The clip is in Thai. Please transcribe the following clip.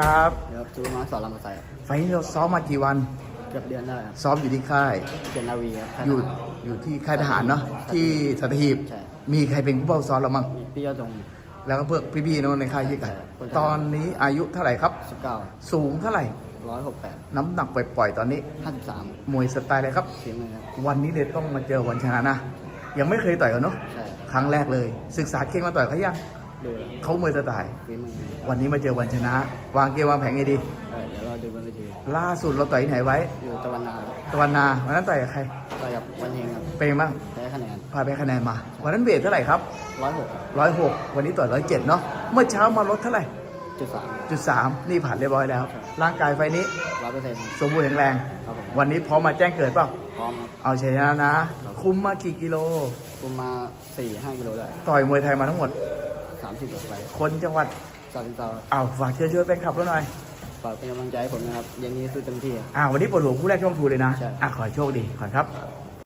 ครับเดี๋ยวจูน้อยสอนลำภาษาไฟล์นี้เราซ้อมมากี่วัน เกือบเดือนได้ครับซ้อมอยู่ที่ค่ายเป็นนาวีครับ อยู่อยู่ที่ค่ายทหารเนาะที่สัตหีบใช่ มีใครเป็นผู้เฝ้าซ้อมเรามั้งมีพี่ยอดจงแล้วก็เพื่อนพี่ๆเนอะในค่ายที่กัน ใช่ตอนนี้อายุเท่าไหร่ครับ สิบเก้าสูงเท่าไหร่ ร้อยหกแปดน้ำหนักปล่อยๆตอนนี้ ห้าสิบสามมวยสไตล์อะไรครับ เสียงเลยครับ วันนี้เลยต้องมาเจอวันชนะนะ ยังไม่เคยต่อยกันเนาะใช่ ครั้งแรกเลย ศึกษาเก่งมาต่อยเขายังดู เขามวยสไตล์ฝีมือวันนี้มาเจอวันชนะ วางเกมวางแผนไงดี เออเดี๋ยวเราดูบนเวทีล่าสุดเราต่อยที่ไหนไว้ อยู่ตะวันนาตะวันนาวันนั้นต่อยกับใคร ต่อยกับวันเฮงครับเป็นไงบ้างแพ้คะแนนพาไปคะแนนมา วันนั้นเวทเท่าไหร่ครับร้อยหกร้อยหกวันนี้ต่อยร้อยเจ็ดเนาะเมื่อเช้ามาลดเท่าไหร่จุดสามจุดสามนี่ผ่านเรียบร้อยแล้ว ร่างกายไฟนี้ร้อยเปอร์เซ็นต์สมบูรณ์แข็งแรง ครับผมวันนี้พร้อมมาแจ้งเกิดเปล่าพร้อมครับเอาชัยชนะนะ คุมมากี่กิโล คุมมาสี่ห้ากิโลได้ต่อยมวยไทยมาทั้งหมด สามสิบกว่าไปคนจังหวัดสามสิบเก้าอ้าวฝากเชิญชวนแฟนคลับเราหน่อยฝากเป็นกำลังใจให้ผมนะครับเย็นนี้สู้เต็มที่อ้าววันนี้ปวดหัวคู่แรกช่องทูเลยนะใช่ อะขอให้โชคดีก่อนครับครับ